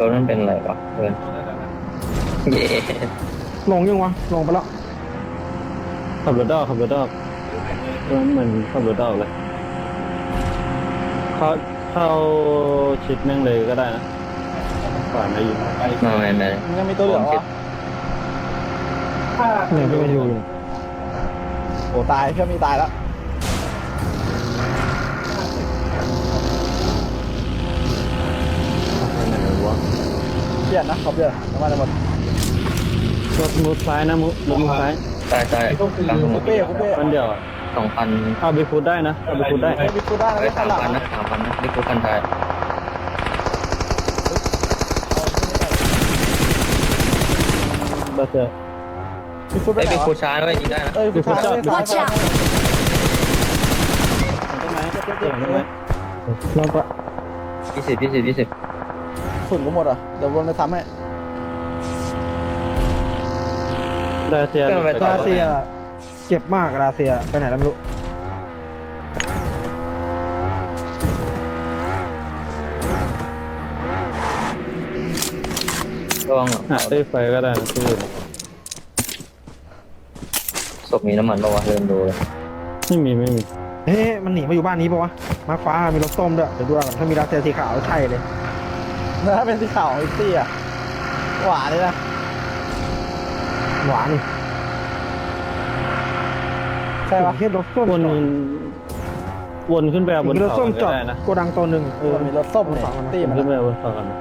รถมันเป็นอะไรวะเพื่อนเย้ลงยังวะ ลงไปแล้วขับรถดอกขับรถดอกเออเหมือนขับรถดอกเลยเข้าเข้าชิดแม่งเลยก็ได้นะก่อนมายิงไปมาไม่ไม่มันยังมีตัวเหลืองเหรอเนี่ยพี่มาอยู่โอ้ตายเพื่อนมีตายแล้ว เปลี่ยนนะขอเปลี่ยนน้ำมันหมดรถมุดซ้ายนะมุดรถมุดซ้ายใช่ใช่กลางถนคูนเป้คูเป้มันเดียวอะสองพันเอาไปฟุตได้นะเอาไปฟุตได้ไอ้บิ๊กฟูด้านะไปไม่สาข้ามงหลังพันนะสามพันนะนี่คือพันไทยบาเซอร์บิ๊กฟูดไปไอ้ไหนบิ๊กวะฟูช้าด้วยยิงได้นะเอ้ยบิ๊กฟูดซ้าย Watch ซ้าย out! ต้นไม้เจ็บเจ็เจ็บบเจ็บต้นไม้ลงไปยี่สิบยี่สิบยี่สิบ ฝุ่นก็หมดอะ เดี๋ยววนไปทำให้ดาเซียราเซียเจ็บมากราเซียไปไหนแล้วไม่รู้ระวังหาได้ไฟก็ได้นะที่อื่นศพมีน้ำมันปะวะเริ่มดูเลยไม่มีไม่มี เฮ้ยมันหนีมาอยู่บ้านนี้ปะวะมาฟ้ามีรถส้มด้วยเดี๋ยวดูก่อนถ้ามีราเซียสีขาวใช่เลย ถ้าเป็นสีขาวของอิตตี้อะ หวานเลยนะ หวานนี่ใช่ปะเฮ้ยรถส้มวนวนขึ้นไปเอาบนมีรถเขาส้มจก็อดได้นะโกดังตัวหนึ่งเออมันมีรถส้มเนี่ยอิตตี้วนมันขึ้นไปนะเอาบนเขากันนะ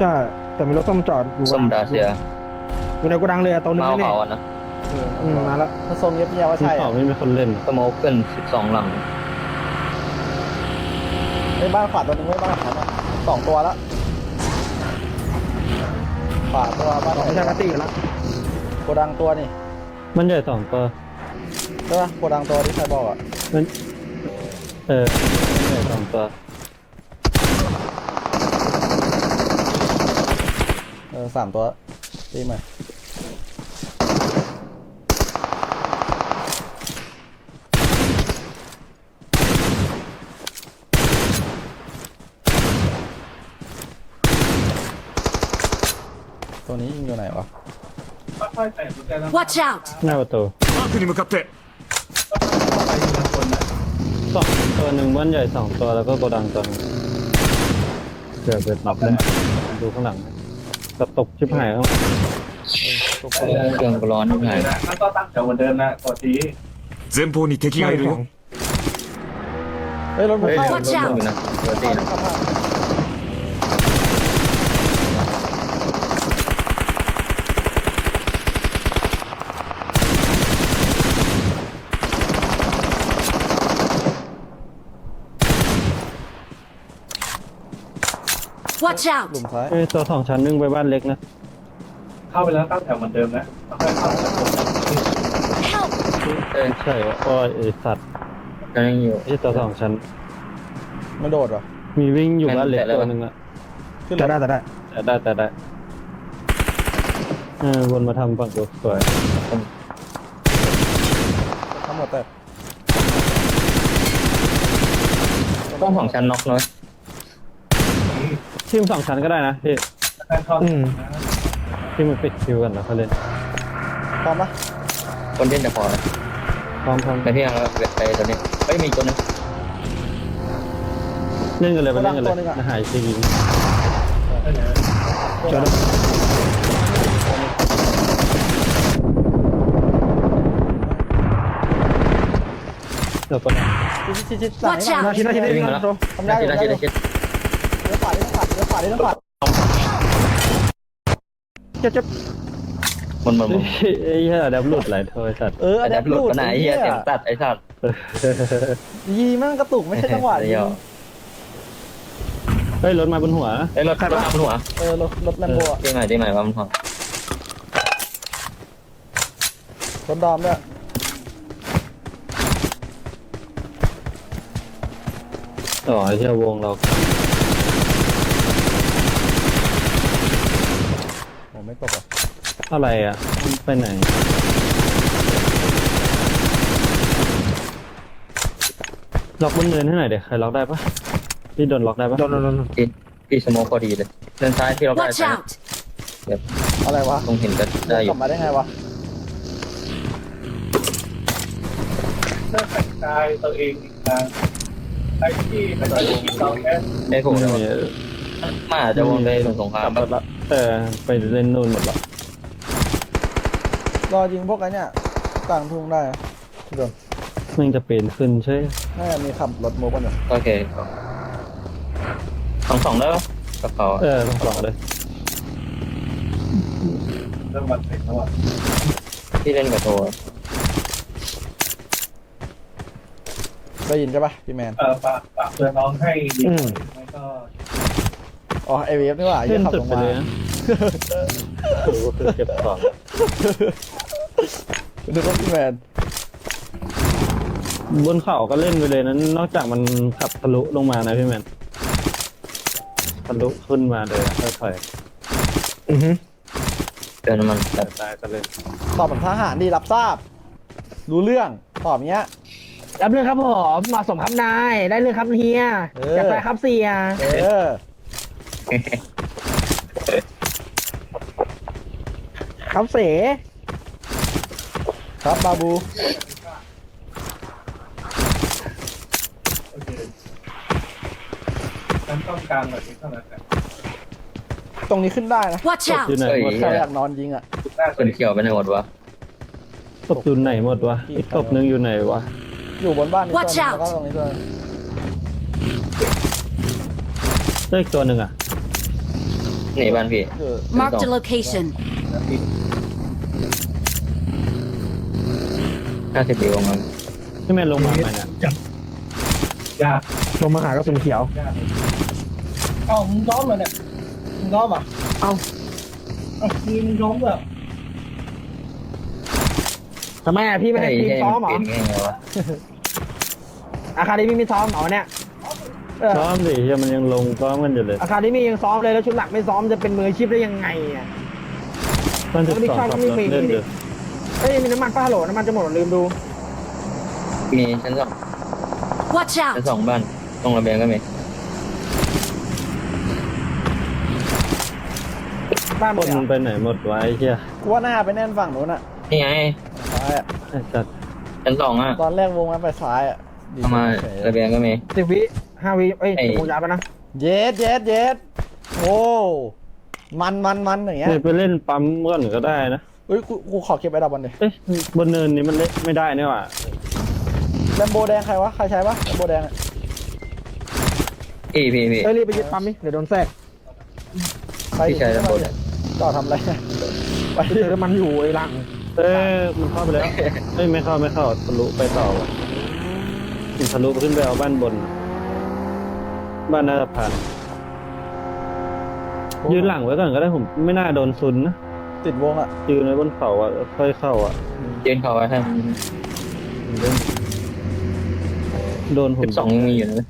ใช่แต่มีรถส้มจอดอยู่ส้มดาเซียอยู่ในโกดังเลยอะตัวหนึงมาเอาแน่เผาอะนะๆอืมมาแล้วถ้าทรงเงียบๆว่าบนใช่เขาอะไม่มีคนเล่นสโมกเกินสิบสองหลังไอ้บ้านขวาตัวหนึงไม่บ้านขวานะ สองตัวแล้วขวาตัวบ้านไม่ใช่ปาร์ตี้กันละโกดังตัวนี่มันใหญ่สองตัวใช่ปะโกดังตัวที่ใครบอกอะมันเออมันใหญ่สองตัวเออสามตัวตีให ตัวนี้ยิงอยู่ไหนวะ Watch out! หน้าประตู マークに向かって สองตัวหนึ่งบ้านใหญ่สองตัวแล้วก็โกดังตัวหนึงเกือบเป็นนับเลยดูข้างหลังกระตกชิบหายแล้ว เครื่องก็ร้อนที่ไหน แล้วก็ตั้งแถวเหมือนเดิมนะกดที 前方に敵がいるよ เฮ้ยรถผม เฮ้ย เข้า รถลงอยู่นะรถตีนะ Watch ห out! ลุมซ้ายเอ้ยตัวสองชั้นนึงไปบ้านเล็กนะ เข้าไปแล้วตั้งแถวเหมือนเดิมนะแล้วค่อยเข้า Help! เอ้ยใช่ว่าโอ้ยไอสัตว์ก็ยังอยู่ ไอตัวสองชั้นไม่โดดเหรอมีวิ่งอยู่บ้านเล็กแต่ละตัวหนึ่งอะขึ้นแต่เลยได้แต่ได้แต่ได้แต่ได้เออวนมาทำฝั่งกูสวยทั้งหมดแต่ต้องของชั้นน็อกน้อย ทีมสองชั้นก็ได้นะพี่แล้วค่อยเข้าอืม ที่มันปิดคิวกันแล้วเขาเล่นพร้อมปะคนเล่นจะพอนะพร้อมพร้อมในพี่ยังไปตัวนี้เฮ้ยมีตัวนึงเล่นกันเลยไปเล่นกันเลยนะหายซียิงเจอแล้วเดี๋ยวก่อนนะชิดชิดชิดหลัง Watch นี่ out นาทีนาทีนาทีวิ่งนามาทีแล้วทำได้นาอทียู่นาที เลี้ยวขวาเลี้ยวขวาเจ็บเจ็บมันมันมันไอ้เหี้ยดับหลุดหลายโทรศัพท์เอออันนี้หลุดไปไหนเฮียเสียงตัดไอ้สัตว์ยีแม่งกระตุกไม่ใช่จังหวะเดียิยวงเฮ้ยรถมาบนหัวไอ้รถรถมาบนหัวเออรถรถแลมโบอะตีใหม่ตีใหม่ว่ามันหัวรถดอมด้วยต่อไอ้เหี้ยวงเรา ผมไม่ตกอะ อะไรอะไปไหน ล็อกบนเนินให้หน่อยเดี๋ยวใครล็อกได้ปะพี่โดนล็อกได้ปะโดนโดนโดนพี่พี่สโมกพอดีเลยเดินซ้ายที่เราได้ Watch ใช่ไหม out! อะไรวะตรงเห็นก็ได้อกลัยู่บมาได้ไงวะเลิกแต่งกายตัวเองอีกทางไอ้ที่เป็นตัวเองเราแค่ไอ้ผมไม่เนี่ยมีมาอาจจะวนไปสงครากลัมบหมดละแต่ไปเล่นนู่นหมดละ รอยิงพวกไอ้เนี่ยกลางทุ่งได้นะพี่โดนมันจะเป็นขึ้นใช่น่าจะมีขับรถโมกันอยู่โอเคสองสองแล้วกับเขาเออต้องสองเลยเริ่มวันเสร็จแล้วอะที่เล่นกับตัวได้ยินใช่ปะพี่แมนเออฝากฝากเตือนน้องให้ดีไม่ก็อ๋อไอเวฟนี่หว่าขึ้ยันงขับสุลดงไปมาเลยนะโอ้โหคือเก็บสอง ดูว่าพี่แมนบนเขาก็เล่นไปเลยนั้น นอกจากมันขับทะลุลงมานะพี่แมนทะลุขึ้นมาเลยอะค่อยอือฮึเติมน้ำมันแบบๆได้ก็เล่นตอบแบบทหารดีรับทราบ รู้เรื่อง ตอบเงี้ย รับเรื่องครับผมเหมาะสมครับนาย ได้เรื่องครับเฮียเออ จัดไปครับเสียเออ ครับเส ครับบาบูโอเคฉันต้องการแบบนี้เท่านั้นแหละตรงนี้ขึ้นได้นะ Watch ตกอยู่ out! ไหนหมดใครอยากนอนยิงอะ หน้าคนเขียวไปไหนหมดวะตกอยู่ไหนหมดวะอีกตกนึงอยู่ไหนวะอยู่บนบ้านนี้ตัว Watch นึง out แล้วก็ตรงนี้ด้วยเลือกตัวหนึ่งอะหนีบ้านพี่คือ Marked a location. ห้าสิบปีวงมันพี่แมนลงมาไหมเนี่ยยากลงมาหากระสุนเขียวยากเอ้ามึงย้อมเลยเนี่ยมึงย้อมอะเอ้า เอ้ามึงย้อมแบบทำไมอะพี่ไม่ไอ้ให้ทีมไอ้ซ้อมมันเหรอเป็นไงวะอาคาเดมี่ไม่ซ้อมเหรอเนี่ยเออซ้อมสิเฮียมันยังลงซ้อมกันอยู่เลย อาคาเดมี่ยังซ้อมเลยแล้วชุดหลักไม่ซ้อมจะเป็นมืออาชีพได้ยังไงอะ มันจะแล้วนี่สองช่องขับไม่รถมีเล่นเดือ เอ้ยมีน้ำมันป้าฮัลโหลน้ำมันจะหมดลืมดู มีชั้นสอง Watch ชั้น out! สองบ้าน ตรงระเบียงก็มีบ้านคหมดนเลยมันไปไหนหมดวะไอ้เหี้ยกูว่าหน้าไปแน่นฝั่งนู้นอะนี่ไง ซ้ายอะไอ้จัดชั้นสองอะตอนแรกวงมันไปซ้ายอะดีเข้ามาเฉยระเบียงก็มี สิบวิห้าวิเอ้ยไอ้โมงยาวไปนะเย็ดเย็ดเย็ดโอ้มันมันมันอย่างเงี้ยเนี่ยไปเล่นปั๊มก่อนก็ได้นะ เอ้ยกูกูขอเก็บไอ้ดับบอลดิเอ้ยบนเนินนี้มันเล่นไม่ได้นี่หว่าแลมโบแดงใครวะ ใครใช้ปะแลมโบแดงอะพี่พี่พี่ เอ้ยรีบไปยึดปั๊มนี่เดี๋ยวโดนแทรกไปพี่ชาย Lambo แดง ต่อทำอะไรไปเจอมันอยู่ไอ้หลังเอ้ยมันเข้าไปแล้วเอ้ยไม่เข้าไม่เข้าทะลุไปต่อว่ะมันทะลุขึ้นไปเอาบ้านบน บ้านน่าจะผ่านยืนหลังไว้ก่อนก็ได้ผมไม่น่าโดนซุนนะ ติดวงอะยืนไว้บนเขาอะค่อยเข้าอะยืนเขาไว้ให้โดนผสิมบสองยังมีอยู่นะ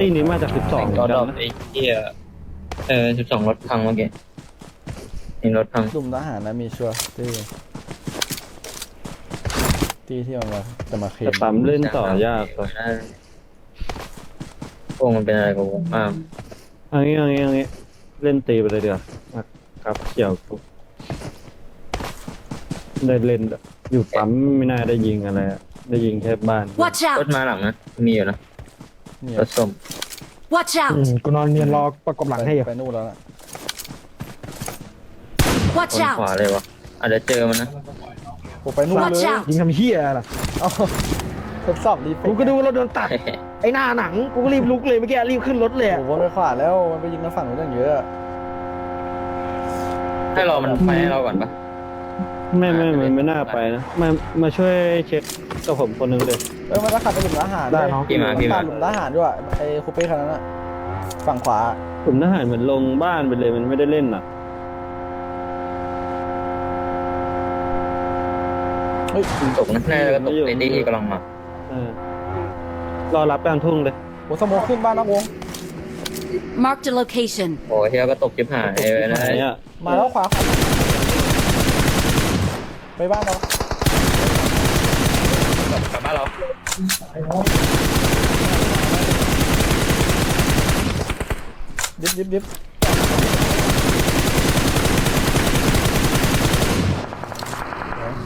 ตีนี้มาจากสิบสองก็ดอกนะไอ้เหี้ยเออสิบสองรถพังเมื่อกี้นี่รถพังกลุ่มทหารนะมีชัวร์ตีตีที่มันมาจะมาเคลแต่มปั๊มเล่นต่อยากกว่ะว่าพวกมันเป็นอะไรกับวงมากเอางี้เอางี้เอางี้เล่นตีไปเลยเดี๋ยวา ครับเกี่ยวปุ๊บได้เล่นอยู่ปั๊มไม่น่าได้ยิงอะไรอะได้ยิงแค่บ้าน Watch รถ out! มาหลังนะ มีอยู่นะเนี่ยรถส้ม Watch อื out! มกูนอนเนียนรอประกบหลังให้อยู่ไปนู่นแล้วน่ะค Watch นขวา out! เลยวะอาจจะเจอมันนะกูไปนู่นเล Watch ย out! ยิงทำเฮียล่ะเอาทดสอบดีเฟกูก็ดูว่าเราโดนตัด ไอ้หน้าหนังกูก็รีบลุกเลยเมื่อกี้รีบขึ้นรถเลยอะโอ้โหวนไปขวาแล้วมันไปยิงทางฝั่งนู้นตั้งเยอะ ให้รอมันไปให้เราก่อนปะไม่ไม่ไม่ไม่น่าไปนะมามาช่วยเช็คกับผมคนหนึงเลย เอ้ยมันจะขับไปหลุมทหารได้เนาะพี่มาพี่ขัมาบหลุมทหารด้วยไอ้คูเป้คันนั้นอะฝั่งขวา ผมทหารเหมือนลงบ้านไปเลยมันไม่ได้เล่นอะตกนะน่าจะตกในที่ที่กำลังมา เออรอรับกลางทุ่งเลยโอ้สโมกขึ้นบ้านนักวง Marked a location. โอ้ยเฮียก็ตกจิบหายไปนะไหนอะมาแล้วขวาขวาไปบ้านเรากลับบ้านเรายิบยิบยิบ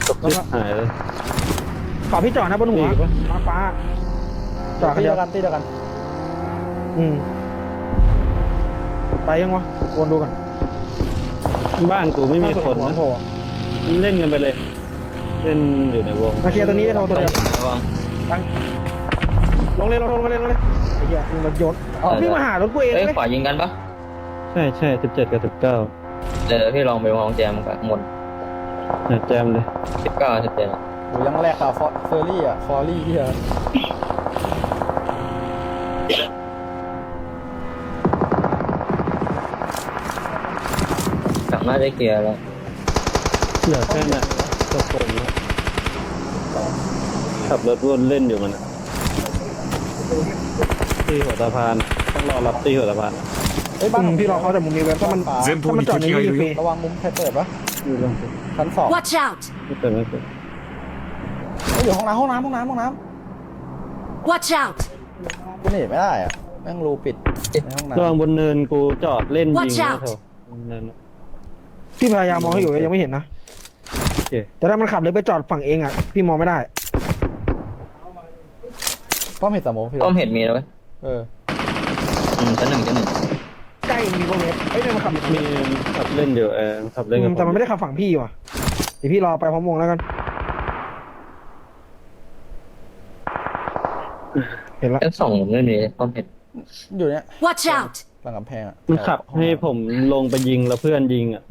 ตกชิบหายเลยขอพี่จอดนะบนหัวมีอีกปะมาฟ้าจอดคันตีเดีเดียยววกันตีเดียวกัน อืม ไปยังวะวนดูก่อนบ้านกูไม่มีคนหัวนะโผล่เล่นกันไปเลย เล่นอยู่ในวงมาเคลียร์ตัวนี้ได้โทรตัวเดียวระวังลงเลยลงเลยลงเลยลงเลยไอ้เหี้ยมึงมันยศอ๋อพี่มาหารถกูเองเอ้ยเลยขวายิงกันปะใช่ใช่สิบเจ็ดกับสิบเก้าเดี๋ยวพี่ลองไปมองแจมกับหมดแจมเลยสิบเก้าสิบเจ็ดโหยังแรกอะฟอเฟอร์รี่อะคอรี่ที่อะก ลับมาได้เคลียร์แล้ว เหลือแค่น่ะตกผมนะขับรถวนเล่นอยู่มันอะตีหัวสะพานต้องรอรับตีหัวสะพาน เฮ้ยบ้าน อืมพี่รอเขาแต่มุมนี้เว็บถ้ามัน ฟ้า 前 ถ้า 方 มัน に จอดใน 敵が นี้ い อยู่ る ปี よ ระวังมุมใครเปิดปะ อยู่ลงไป ชั้นสอง Watch out! ไม่เปิดไม่เปิด เฮ้ยอยู่ห้องน้ำห้องน้ำห้องน้ำห้องน้ Watch out! ำกูหนีไม่ได้อะแม่งรูปิดในห้องน้ ระวังบนเนินกูจอดเล่นยิง Watch นะ out เถอะบนเนิน พี่พยายามมองให้อยู่ยังไม่เห็นนะโอเคแต่ถ้ามันขับเลยไปจอดฝั่งเองอะพี่มองไม่ได้ำป้อมเห็นสมองพี่ป้อมเห็ดมีแล้วเว้ยเอออืมชั้นหนึ่งชั้นหนึ่งใกล้มีพวกเว็บเอ้ยเนี่ยมันขับอยู่ตรงมีนี้ขับเล่นอยู่เออขับเล่นอืกับมแต่มันไม่ได้ขับฝั่งพี่ว่ะเดี๋ยวพี่รอไปพร้อมวงแล้วกัน เห็นละชั้นสองไม่มีป้อมเห็ดอยู่เนี้ย Watch out! หลังกำแพงอะมันขับให้ผมลงไปยิงแล้วเพื่อนยิงอะ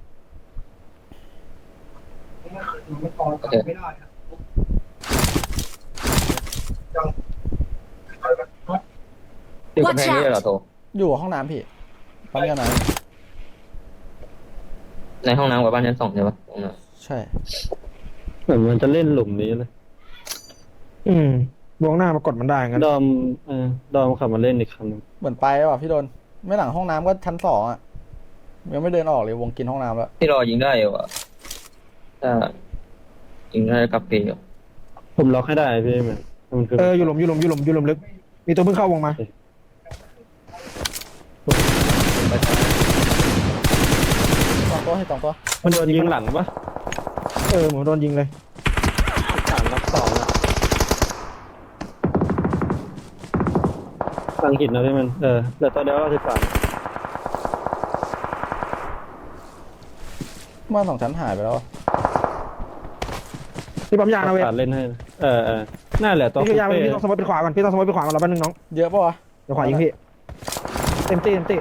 โอเคที่กำแพงนี่เลยเหรอโต อยู่ห้องน้ำพี่ปั๊มยาน้ในห้องน้ำกับบ้านชั้นสองใช่ปะตรงนั้นำใช่ เหมือนมันจะเล่นหลุมนี้เลยอืมวงหน้ามากดมันได้งั้น ดอมเออดอมขับมาเล่นอีกครั้งหนึงเหมือนไปว่ะพี่โดน ไม่หลังห้องน้ำก็ชั้นสองอะยังไม่เดินออกเลยวงกินห้องน้ำแล้ว ที่รอยิงได้อยู่อะ ถ้ายิงได้กลับปีอยู่ผมล็อกให้ได้พี่เหมือนมันคือเอออยู่หลุมอยู่หลุมอยู่หลุมอยู่หลุมลึก มีตัวเพิ่งเข้าวงมา สองตัวให้สองตัวมันโดนยิงหลังปะเออเหมือนโดนยิงเลยสามรับสองอะสังกิตนะพี่มันเออเหลือตัวเดียวสิบสามบ้านสองชั้นหายไปแล้วอะ พี่ปั๊มยางนะเว้ยขาดเล่นให้นะเออเออน่าเหลือตัวพี่คุคือยางเป้พี่ต้องสมมติเป็นขวาก่อนพี่ต้องสมมติเป็นขวาก่อนเราแป๊บนึงน้องเยอะปะวะเดี๋ยวขวายิงพี่เต็มที่เต็มที่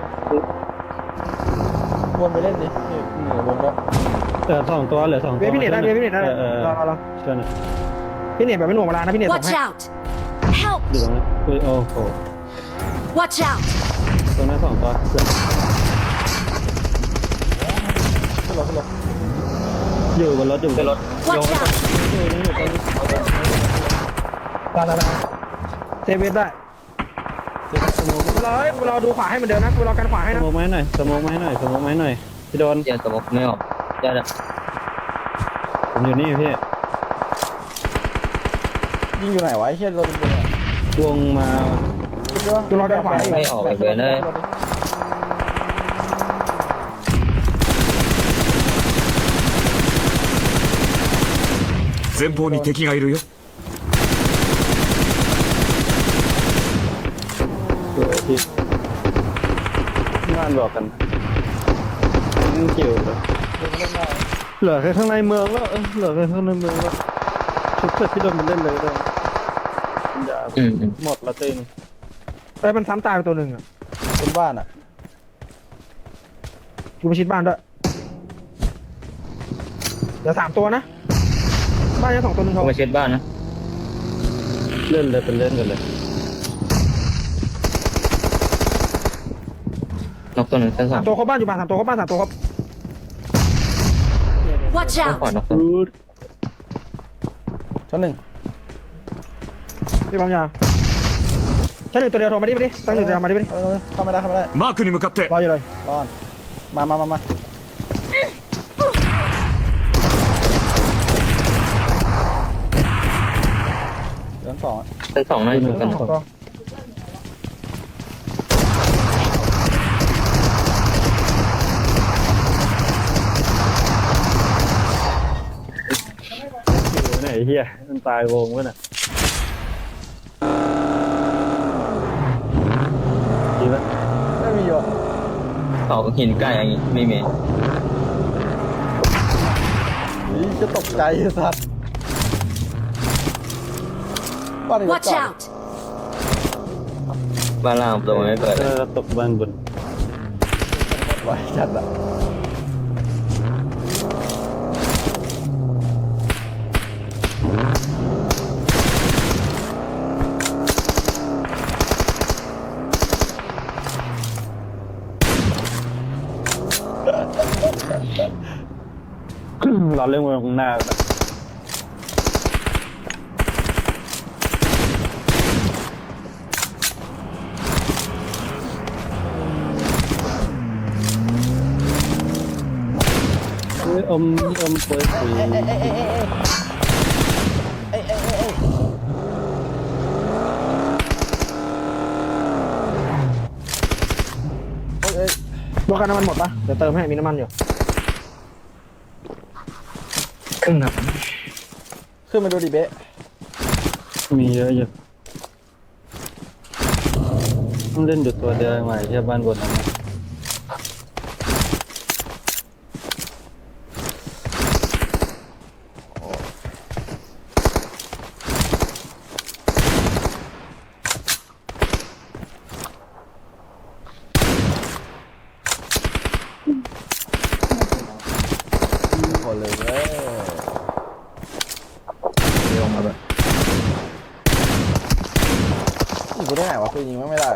วนไปเล่นดินี่หนีวนด้วยเหลือสองตัวเหลือสองตัวเว้ยพี่เน็ตได้เว้ยพี่เน็ตได้เออเออรอรอรอช่วยหน่อยพี่เน็ตแบบไม่หน่วงเวลานะพี่เน็ตส่ง Watch ให้ out! Help! อยู่ตรงนั้นอุ้ยโอ้โห Watch out! ตรงนั้นสองตัวขึ้นรถขึ้นรถ อยู่บนรถอยู่บนรถ Watch out! ได้ได้ได้เซฟเวสได้รอเฮ้ยรอดูขวาให้มันเดินนะรอกันขวาให้สนะโมกไม้หน่อยสโมกไม้หน่อยสโมกไม้หน่อยพี่โดนเดี๋ยวสมมติไม่ออกได้ละผมอยู่นี่พี่ยิงอยู่ไหนวะไอ้เชี่ยโดนยิงอยู่ไหนวงมาขึ้นด้วยดูรอกันขวาให้ไม่ออกไปเลยนะ 前方に敵がいるよ สวยพี่งานบอกกันนั่งเกี่ยวเลยเหลือแค่ข้างในเมืองแล้วเออเหลือแค่ข้างในเมืองแล้วชุดเสร็จพี่โดนมันเล่นเลยก็ได้อย่า อืมอืม หมดละเต้ง เอ้ยมันซ้ำตายไปตัวหนึ่งอ่ะ บนบ้านอะ อยู่ประชิดบ้านด้วยเดี๋ยวสามตัวนะ บ้านยังสองตัวหนึ่ง ต้ เขา องไปเช็ดบ้านนะ เล่นเลยเป็นเล่นกันเลย นอกตัวหนึ่งชั้นสา สาม มตัวครบบ้านอยู่บ้านสามตัวครบบ้านสามตัวครบ Watch ต้องขวา out! นอกตัว รูด ชั้นหนึ่ง พี่ปั๊มยาใช่หนึ่งตัวเดียวโทรมาดิมาดิตั้งหนึ่งตัวเดียวมาดิมาดิ เอาเลยเข้าไม่ได้เข้าไม่ได้ マークに向かって รออยู่เลย รอนมามามามา ั้นสองน่าจะอยู่กันสองไหนเฮียมันตายวงวะน่ะดีปะไม่มีหยกเสาหินไก่อย่างงี้ไม่มีจะตกใจสัตว์ บ้านนี้ Watch ก่อน out! บ้านล่างตัวไม่เปิดเอเลยอตกบ้านบน ไว้จัดอะเราเล่นวงข้างหน้าแบบ อ้ยอมอมเปิดสีเอ้ยเอ้ยรถกันน้ำมันหมดปะเดี๋ยวเติมให้มีน้ำมันอยู่ ครึ่งครับ ขึ้นมาดูดิเบ๊ะมีเยอะอยู่ต้องเล่นอยู่ตัวเดียวใหม่แค่บ้านบนนั้นนะ คนเลยเว้ย เดี๋ยวมาแบบ ยิงกูได้ไงวะกูยิงไม่ได้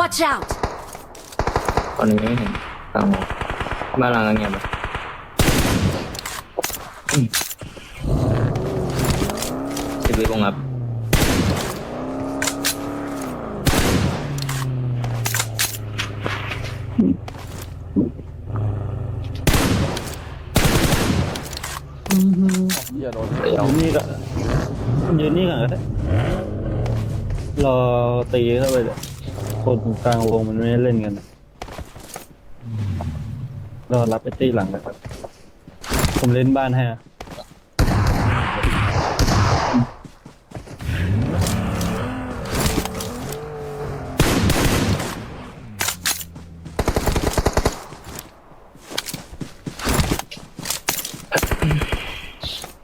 Watch out! ตอนนี้ไม่เห็นตามบ้านล่างก็เงียบเลยอืมสิบวิวงครับเหี้ยโดนเดี๋ยวยืนนี่ก็ยืนนี่ก่อนก็ได้รอตีเข้าไปเลย คนกลางวงมันไม่ได้เล่นกันนะรอรับไอ้ตีหลังนะครับ ผมเล่นบ้านให้อะ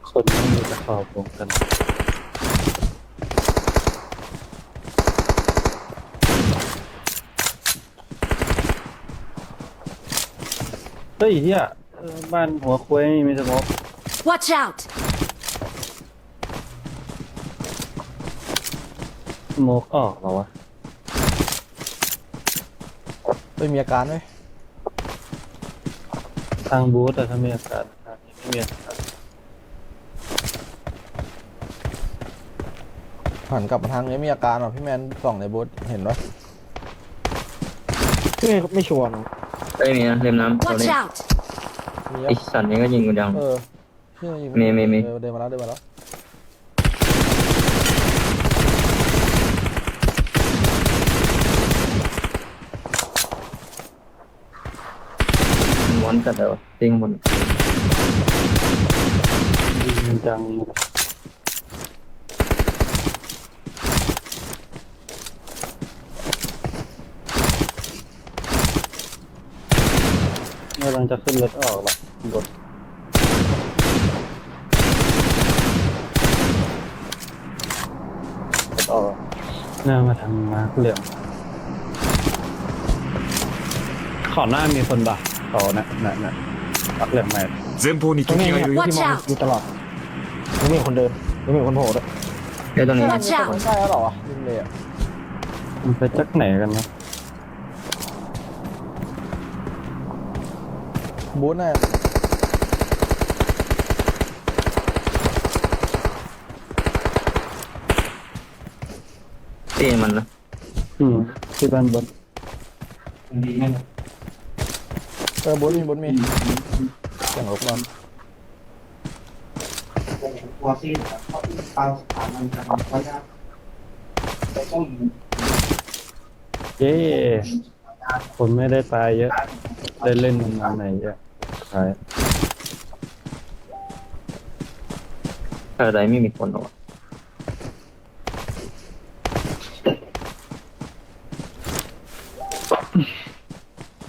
คนไม่มีตะขอบวงกัน เฮ้ยเฮียเออบ้านหัวควยไม่มีสมอง Watch out! สโมกออกเหรอวะไม่มีอาการไหมทางบูธแต่ถ้ามีอาการทางนี้ไม่มีอาการหันกลับมาทางนี้มีอาการว่ะพี่แมนส่องในบูธเห็นปะไม่ไม่ชัวร์เนาะไม่มีนะเล่มน้ำตัว Watch นี้ out! มีไอปะสัตว์นี้ก็ยิงกูดัง เออพี่ยิงมีมีมี เออเดินมาแล้วเดินมาแล้วมันวนจัดเลยวะจริงหมด ยิงจัง กำลังจะขึ้นรถออกละรถรถออกหน้ามาทางมาร์คเหลี่ยมขอหน้ามีคนบ่ะขอนะนะนะมาร์คเหลี่ยมใหม่ 前方に ตรง 敵 นี้ がいるよ ที่มองอยู่ตลอดไม่มีคนเดินไม่มีคนโผล่ด้วย เดี๋ยวตรงนี้ Watch ไม่ out! ใช่แล้วเหรอวะยิงเลยอะ มันไปจักไหนกันนะ บูธน่ะตีมันนะอืมที่บ้านบนเออบูธมีบูธมีเสียงรบกวนเย้คนไม่ได้ตายเยอะ ได้เล่นมันมาไหนอ่ะใช่ อะไรไม่มีคนหรอก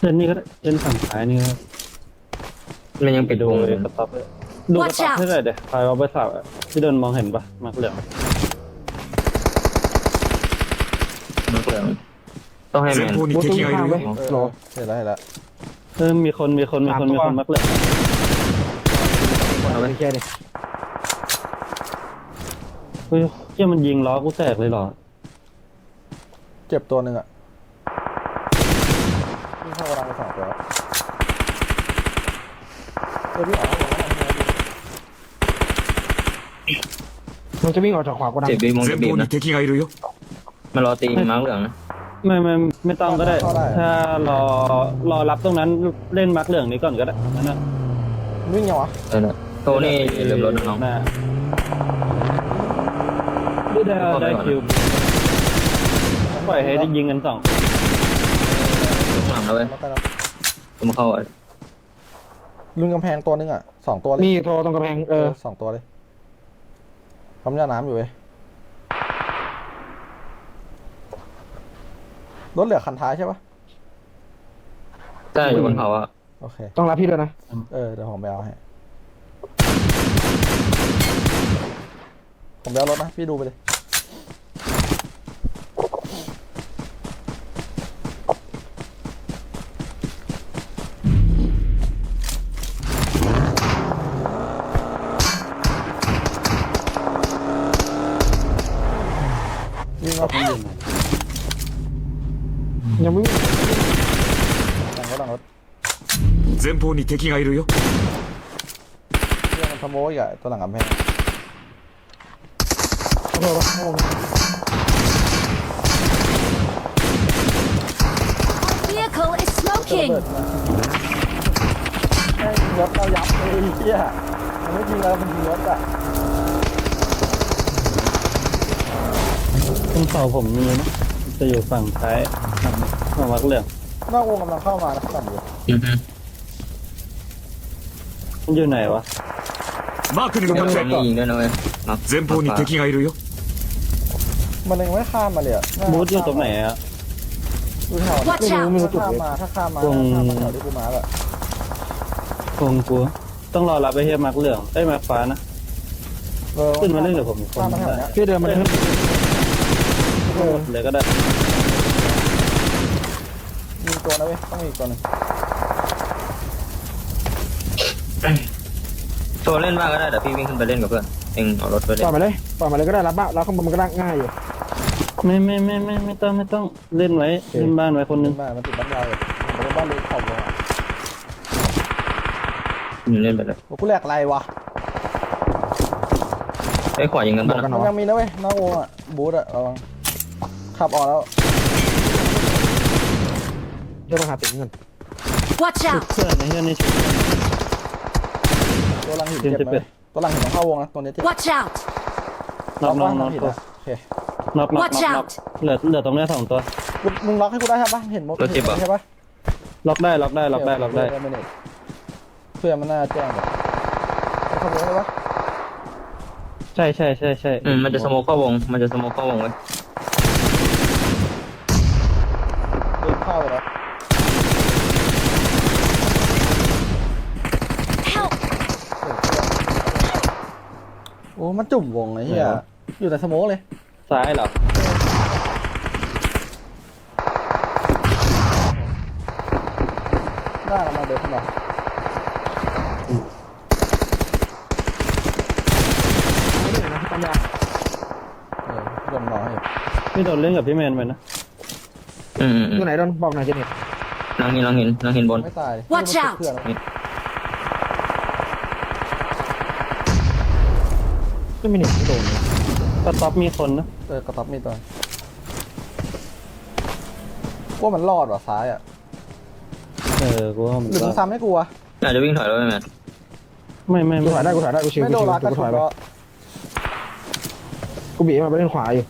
เล่นนี่ก็ได้เล่นฝั่งซ้ายนี่ก็ได้ มันยัง ไป ปิด ดู วงเลย กระต๊อบเลยดูกระต๊อบให้หน่อยเดี๋ยวใครเอาไปสับอะที่เดินมองเห็นปะมักเหลือง มันเปลืองต้องให้แม 前 น 方に敵がいるよ เออเออเห็นแล้วเห็นแล้ว เออมีคนมีคนมีคนมีคนมักเหลือง เอาไปแค่ดิ เฮ้ยเที่ยมันยิงล้อกูแตกเลยเหรอ เจ็บตัวหนึ่งอ่ะวิ่งเข้ากระดังไปสองตัวเออพี่อ๋อ มันจะวิ่งออกจากขวากระดัง เจ็บบีมง 前 จะบีบ 方に นะ 敵がいるよ มันรอตีม้าเหลืองนะ ไม่ไม่ไม่ต้องก็ได้ ถ้ารอรอรับตรงนั้นเล่นมักเหลืองนี้ก่อนก็ได้นั่นนะวิ่งยังวะเออนะโตนี่อย่าลืมรถนะน้องหน้าได้ได้คิวปล่อยให้ได้ยิงกันสองข้างหลังแล้วเว้ยแล้วไปแล้วผมเข้าอะลุงกำแพงตัวหนึงอะสองตัวเลยมีโทรตรงกระแพงเออสองตัวเลยปั๊มยาน้ำอยู่เว้ย รถเหลือคันท้ายใช่ปะใช่อยู่บนเขาอะโอเค ต้องรับพี่ด้วยนะ เออเดี๋ยวผมไปเอาให้ ผมไปเอารถนะ พี่ดูไปเลย วิ่งเอาพี่ ยิง ยังไม่วิ่ง แต่งรถแต่งรถ 前方に敵がいるよ เรื่องมันขโมยอีกอะตัวหลังกำแพง โทรปะโอ้โห Vehicle is ระ smoking. เบิดมาแม่งยิงรถเรายับเลยไอ้เฮียมันไม่ยิงเรามันยิงรถอะ ตรงเสาผมมีนะจะอยู่ฝั่งซ้าย ฝั่งฝั่งมักเหลือง นอกวงกำลังเข้ามานะสั่งอยู่ อือฮึ มันอยู่ไหนวะ マークに向 ต้ か อง っ แท て งยิงด้วยนะเว้ยมา 前方に敵がいるよ มันยังไม่ข้ามมาเลยอะน่า บูธอยู่ตรงไหนอะ ดูแถว Watch ไม่รู้ out ไม่รู้จุด ข้าม เลย มาถ้าข้ามมา ตรง ข้ามมาแถวที่กูมาร์กอะ คงกูต้องรอรับไปเฮียมักเหลืองได้ยมักฟ้านะ เออ ขึ้นมาเล่นกับผมอีกคน ข้ามมาแถวเนี้ย พี่เดินมาเลย เลยก็ได้ มีตัวนะเว้ยต้องมีอีกตัวหนึงโตเล่นบ้างก็ได้เดี๋ยวพี่วิ่งขึ้นไปเล่นกับเพื่อนเองเอารถไปปเล่ล่อนยมาเลยปล่อยมาเลยก็ได้รับบ้ารับข้างบนมันก็ได้ง่ายอยู่ไม่ไม่ไม่ไม่ไม่ต้องไม่ต้องเล่นไว้เล่นบ้านไว้คนนึขึ้งนมามันติดบ้านยาวเลยผมไปเล่นบ้านเล็กเขาลงอะอืมเล่นไปเลยโอ้กูแหลกอะไรวะไอ้ยขวายิงกันบป่ะอกกันนะเนาะมันยังมีนะเว้ยนอกวงอะบูธอะระวังขับออกแล้วเดี๋ยวมาหาติ๋งกัน Watch out. เพื่อนในเฮียนี่ชุดตัวหลังหินเจ็เจ็บบเจ็บไหมตัวหลังหินต้องเข้าวงนะตัวนี้เจ็บ Watch out. น็อกน็อกน็ล็ออกกหินอะโอเคน็อกน็อกน็อก Watch น็อก out เหลือเหลือตรงเนี้ยสองตัว กูมึงล็อกให้กูได้ใช่ปะเห็นมดเห็นใช่ปะล็อกได้ล็อกได้ล็อกได้ล็อกได้ เพื่นเพื่อนมันน่าแจ้งแบบขโมยได้ปะใช่ใช่ใช่ใช่อืมมันจะสโมกเข้าวง มันจะสโมกเข้าวงเว้ย เดินเข้าไปแล้ว Help. โอ้ มันจุ่มวงไอ้เหี้ยอยู่แต่สโมกเลย ซ้ายเหรอได้แล้วมาเดินขึ้นมาไม่เหนื่อยนะปัญญาเออเพื่อนน้อยอยู่พี่โดนเล่นกับพี่แมนไปนะอืมอืมอือยู่มไหนโดนบอกหน่อยเจเน็ตนั่งหินนั่งหินนั่งหินบน ไม่ตาย Watch out เพื่อนแล้ว ไม่มีเน็ตไม่โดนเลยสต็อปมีคนนะเออกระต๊อบมีตัวว่ามันรอดว่ะซ้ายอะเออกูว่ามันหรือมึงซ้ำให้กูวะน่าจะวิ่งถอยแล้วไหมแมนไม่ไม่กูไม่ถ่ายได้กูถ่ายได้กูชิวไม่กูโดชินวรัดกระกูสุถ่านยไปก็กูบีบมาไปเล่นขวาอยู่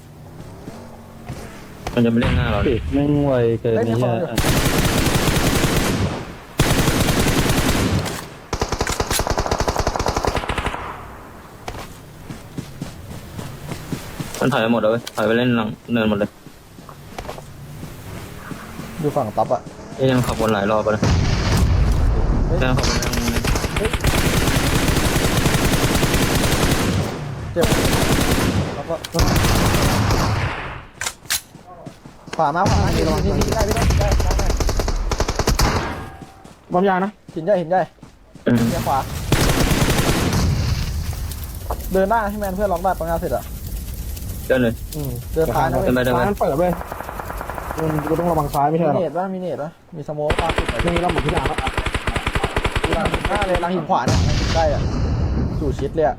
มันจะไม่เล่นหน้าเราดิปิดแม่งไวเกินเล่นนี่ในคเฮีนยอยู่ มันถอยไปหมดเลยเว้ยถอยไปเล่นหลังเนินหมดเลยดูฝั่งตับอะเอ้ยยังขับวนหลายรอบไปเลยยังขับวนทางนี้เจ็บแล้วก็ขวามาขวามานี่นี่นี่ได้พี่ได้ได้ได้ได้บอมยางนะหินใหญ่หินใหญ่อืมเลี้ยวขวา เดินได้นะพี่แมนเพื่อนล็อกได้ปังงานเสร็จอะ เดินเลย อืมเดินซ้ายนะเว้ยเดินไปเดินซ้าไปยมันเปิดเลยอืมกูต้องระวังซ้ายไม่มีใช่หรอเนตป่ะมีเนตป่ะมีสโมกปาปิดอะไม่มีเราหมดทุกอย่างแล้วหลังหินหน้าเลยหลังหินขวาเนี่ยหลังหินใกล้อะจู่ชิดเลยอะ